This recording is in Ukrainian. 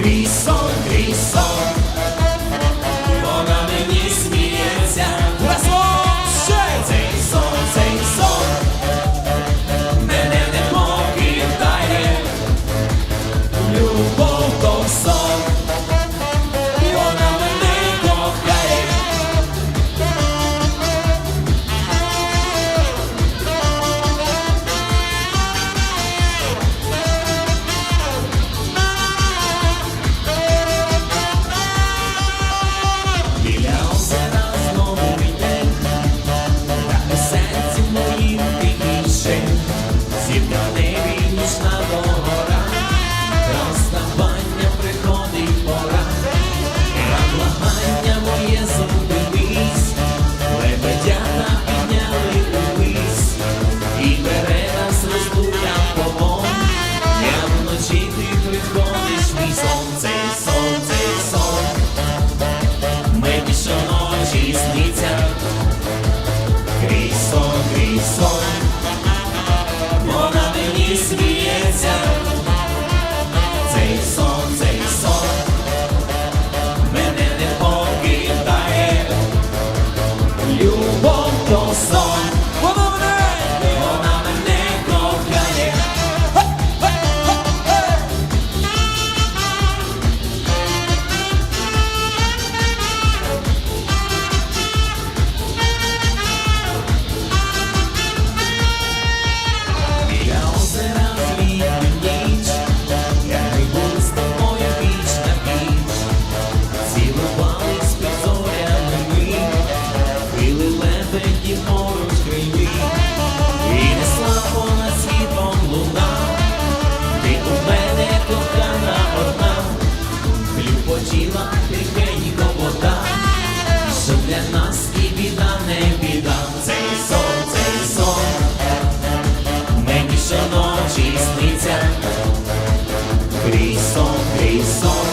Please. вода, що для нас і біда, не біда, цей сон, цей сон, мені щоночі сниться, крізь сон, крізь сон.